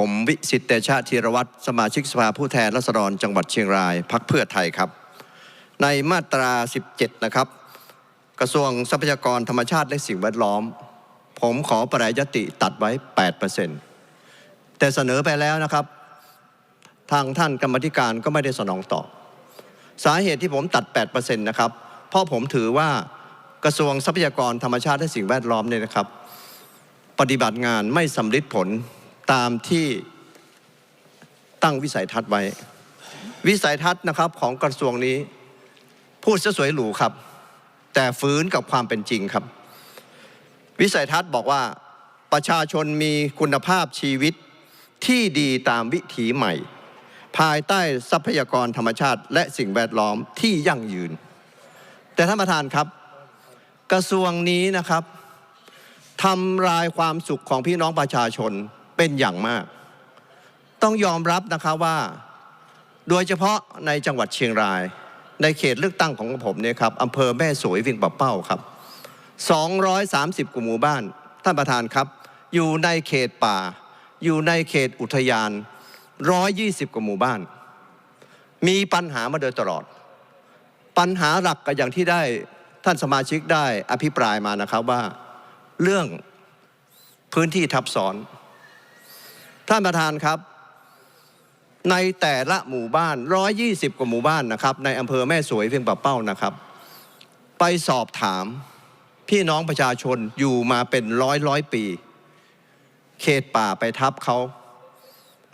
ผมวิสิตเตชะธีรวัตรสมาชิกสภาผู้แทนราษฎรจังหวัดเชียงรายพักเพื่อไทยครับ ในมาตรา 17 นะครับ กระทรวงทรัพยากรธรรมชาติและสิ่งแวดล้อม ผมขอปรายยติตัดไว้ 8%แต่เสนอไปแล้วนะครับ ทางท่านกรรมธิการก็ไม่ได้สนองตอบสาเหตุที่ผมตัด 8%นะครับ เพราะผมถือว่ากระทรวงทรัพยากรธรรมชาติและสิ่งแวดล้อมเนี่ยนะครับ ปฏิบัติงานไม่สำลิดผล ตามที่ตั้งวิสัยทัศน์ไว้ วิสัยทัศน์นะครับของกระทรวงนี้ พูดซะสวยหรูครับ แต่ฟื้นกับความเป็นจริงครับ วิสัยทัศน์บอกว่าประชาชนมีคุณภาพชีวิตที่ดีตามวิถีใหม่ ภายใต้ทรัพยากรธรรมชาติ และสิ่งแวดล้อมที่ยั่งยืน แต่ท่านประธานครับ กระทรวงนี้นะครับทำลายความสุขของพี่น้องประชาชน เป็นอย่างมาก ต้องยอมรับนะครับว่า โดยเฉพาะในจังหวัดเชียงราย ในเขตเลือกตั้งของผมเนี่ยครับอำเภอแม่สวยเวียงป่าเป้าครับ 230กว่าหมู่บ้าน ท่านประธานครับ อยู่ในเขตป่า อยู่ในเขตอุทยาน 120กว่าหมู่บ้าน มีปัญหามาโดยตลอด ปัญหาหลักก็อย่างที่ได้ท่านสมาชิกได้อภิปรายมานะครับว่าเรื่องพื้นที่ทับซ้อน ท่านประธานครับ ในแต่ละหมู่บ้าน 120 กว่าหมู่บ้านนะครับ ในอำเภอแม่สวยเพียงป่าเป้านะครับ ไปสอบถามพี่น้องประชาชนอยู่มาเป็นร้อยร้อยปี เขตป่าไปทับเขา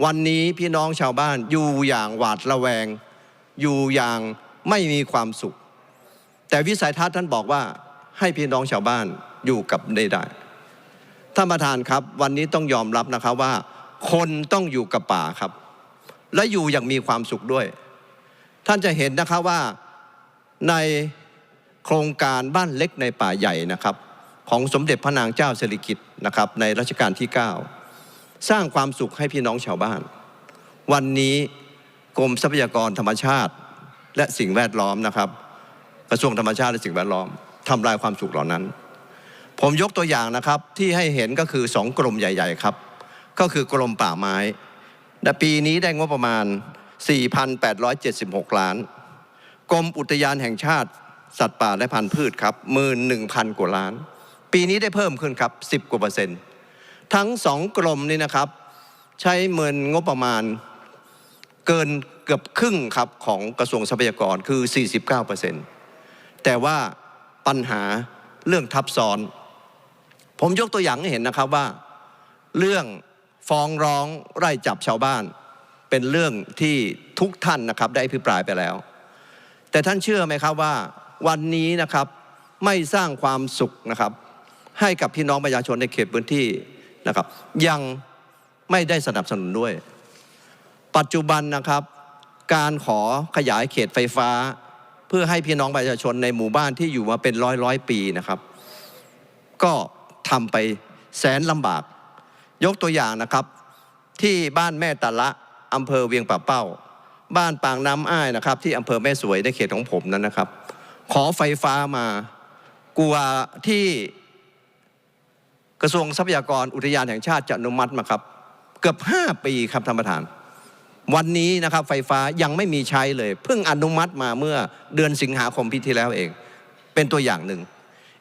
วันนี้พี่น้องชาวบ้านอยู่อย่างหวาดระแวง อยู่อย่างไม่มีความสุข แต่วิสัยทัศน์ท่านบอกว่าให้พี่น้องชาวบ้านอยู่กับได้ได้ท่านประธานครับ วันนี้ต้องยอมรับนะครับว่า คนต้องอยู่กับป่าครับ และอยู่อย่างมีความสุขด้วย ท่านจะเห็นนะครับว่าในโครงการบ้านเล็กในป่าใหญ่นะครับ ของสมเด็จพระนางเจ้าสิริกิติ์นะครับ ในรัชกาลที่ 9 สร้างความสุขให้พี่น้องชาวบ้าน วันนี้กรมทรัพยากรธรรมชาติ และสิ่งแวดล้อมนะครับ กระทรวงธรรมชาติและสิ่งแวดล้อมทำลายความสุขเหล่านั้น ผมยกตัวอย่างนะครับที่ให้เห็นก็คือสองกรมใหญ่ ๆ ครับ ก็คือกรมป่าไม้และปีนี้ได้งบประมาณ 4,876 ล้าน กรมอุทยานแห่งชาติ สัตว์ป่าและพันธุ์พืชครับ 11,000 กว่าล้าน ปีนี้ได้เพิ่มขึ้นครับ 10 กว่าเปอร์เซ็นต์ ทั้งสองกรมนี่นะครับ ใช้เงินงบประมาณเกินเกือบครึ่งครับของกระทรวงทรัพยากรคือ 49เปอร์เซ็นต์แต่ว่าปัญหาเรื่องทับซ้อน ผมยกตัวอย่างให้เห็นนะครับว่าเรื่อง ฟ้องร้องไล่จับชาวบ้าน เป็นเรื่องที่ทุกท่านนะครับได้อภิปรายไปแล้ว แต่ท่านเชื่อไหมครับว่าวันนี้นะครับไม่สร้างความสุขนะครับให้กับพี่น้องประชาชนในเขตพื้นที่นะครับ ยังไม่ได้สนับสนุนด้วย ปัจจุบันนะครับการขอขยายเขตไฟฟ้า เพื่อให้พี่น้องประชาชนในหมู่บ้านที่อยู่มาเป็นร้อยร้อยปีนะครับ ก็ทำไปแสนลำบาก ยกตัวอย่างนะครับ ที่บ้านแม่ตะละอำเภอเวียงป่าเป้า บ้านปางน้ำอ้ายนะครับ ที่อำเภอแม่สวยในเขตของผมนั้นนะครับ ขอไฟฟ้ามากลัวที่กระทรวงทรัพยากรอุทยานแห่งชาติจะอนุมัติมาครับ เกือบ 5 ปีครับท่านประธาน วันนี้นะครับไฟฟ้ายังไม่มีใช้เลย เพิ่งอนุมัติมาเมื่อเดือนสิงหาคมปีที่แล้วเอง เป็นตัวอย่างหนึ่ง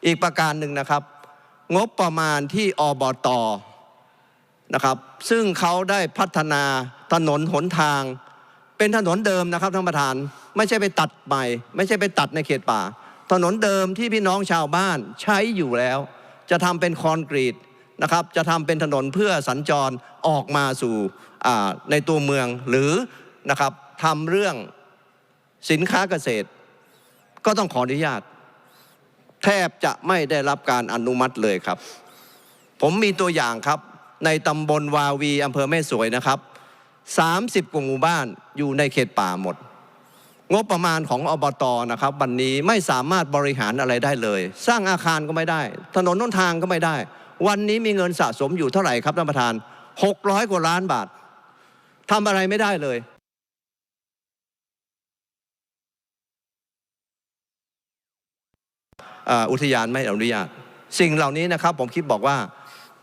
อีกประการหนึ่งนะครับ งบประมาณที่อบต นะครับ ซึ่งเขาได้พัฒนาถนนหนทาง เป็นถนนเดิมนะครับท่านประธาน ไม่ใช่ไปตัดใหม่ ไม่ใช่ไปตัดในเขตป่า ถนนเดิมที่พี่น้องชาวบ้านใช้อยู่แล้ว จะทำเป็นคอนกรีตนะครับ จะทำเป็นถนนเพื่อสัญจรออกมาสู่ในตัวเมืองหรือนะครับทำเรื่องสินค้าเกษตร ก็ต้องขออนุญาต แทบจะไม่ได้รับการอนุมัติเลยครับ ผมมีตัวอย่างครับ ในตำบลวาวีอำเภอแม่สวยนะครับ 30 กว่าหมู่บ้านอยู่ในเขตป่าหมด งบประมาณของอบตนะครับ วันนี้ไม่สามารถบริหารอะไรได้เลย สร้างอาคารก็ไม่ได้ ถนนน้นทางก็ไม่ได้ วันนี้มีเงินสะสมอยู่เท่าไหร่ครับท่านประธาน 600 กว่าล้านบาททำอะไรไม่ได้เลยอุทยานไม่อนุญาต สิ่งเหล่านี้นะครับผมคิดบอกว่า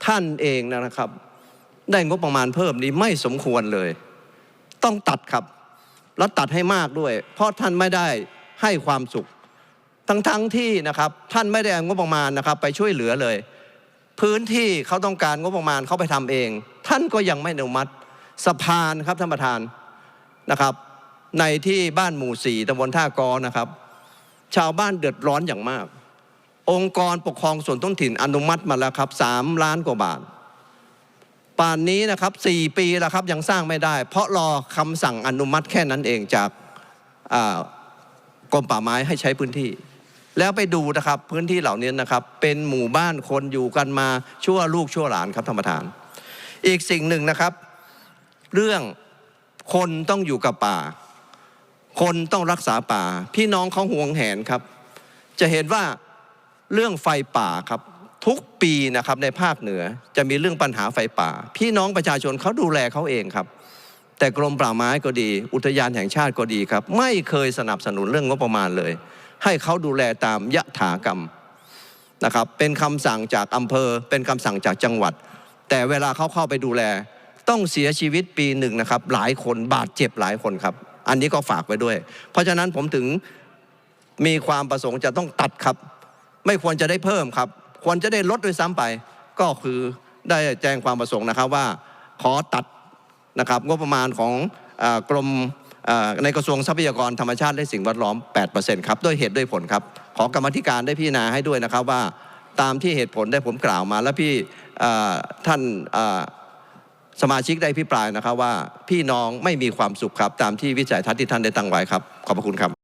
ท่านเองนะครับ ได้งบประมาณเพิ่มนี้ไม่สมควรเลย ต้องตัดครับ แล้วตัดให้มากด้วย เพราะท่านไม่ได้ให้ความสุข ทั้งทั้งๆที่นะครับ ท่านไม่ได้งบประมาณนะครับ ไปช่วยเหลือเลย พื้นที่เขาต้องการงบประมาณเขาไปทำเอง ท่านก็ยังไม่อนุมัติสะพานครับท่านประธานนะครับ ในที่บ้านหมู่สี่ตำบลท่ากอนะครับ ชาวบ้านเดือดร้อนอย่างมาก องค์กรปกครองส่วนท้องถิ่นอนุมัติมาแล้วครับสามล้านกว่าบาท ป่านนี้นะครับสี่ปีแล้วครับยังสร้างไม่ได้ เพราะรอคำสั่งอนุมัติแค่นั้นเองจากกรมป่าไม้ให้ใช้พื้นที่ แล้วไปดูนะครับพื้นที่เหล่านี้นะครับ เป็นหมู่บ้านคนอยู่กันมาชั่วลูกชั่วหลานครับท่านประธาน อีกสิ่งหนึ่งนะครับ เรื่องคนต้องอยู่กับป่า คนต้องรักษาป่า พี่น้องเขาห่วงแหนครับ จะเห็นว่า เรื่องไฟป่าครับทุกปีนะครับในภาคเหนือจะมีเรื่องปัญหาไฟป่า พี่น้องประชาชนเขาดูแลเขาเองครับ แต่กรมป่าไม้ก็ดี อุทยานแห่งชาติก็ดีครับ ไม่เคยสนับสนุนเรื่องงบประมาณเลย ให้เขาดูแลตามยะถากรรมนะครับเป็นคำสั่งจากอำเภอ เป็นคำสั่งจากจังหวัด แต่เวลาเขาเข้าไปดูแล ต้องเสียชีวิตปีหนึ่งนะครับ หลายคนบาดเจ็บหลายคนครับ อันนี้ก็ฝากไว้ด้วย เพราะฉะนั้นผมถึงมีความประสงค์จะต้องตัดครับ ไม่ควรจะได้เพิ่มครับ ควรจะได้ลดด้วยซ้ำไป ก็คือได้แจ้งความประสงค์นะครับว่า ขอตัดนะครับงบประมาณของอกรมในกระทรวงทรัพยากรธรรมชาติและสิ่งแวดล้อม 8%ครับด้วยเหตุด้วยผลครับ ขอกรรมธิการได้พิจารณาให้ด้วยนะครับว่าตามที่เหตุผลได้ผมกล่าวมา แล้วพี่ท่านสมาชิกได้พิปรายนะครับว่าพี่น้องไม่มีความสุขครับ ตามที่วิจัยทัศน์ที่ท่านได้ตั้งไว้ครับ ขอบพระคุณครับ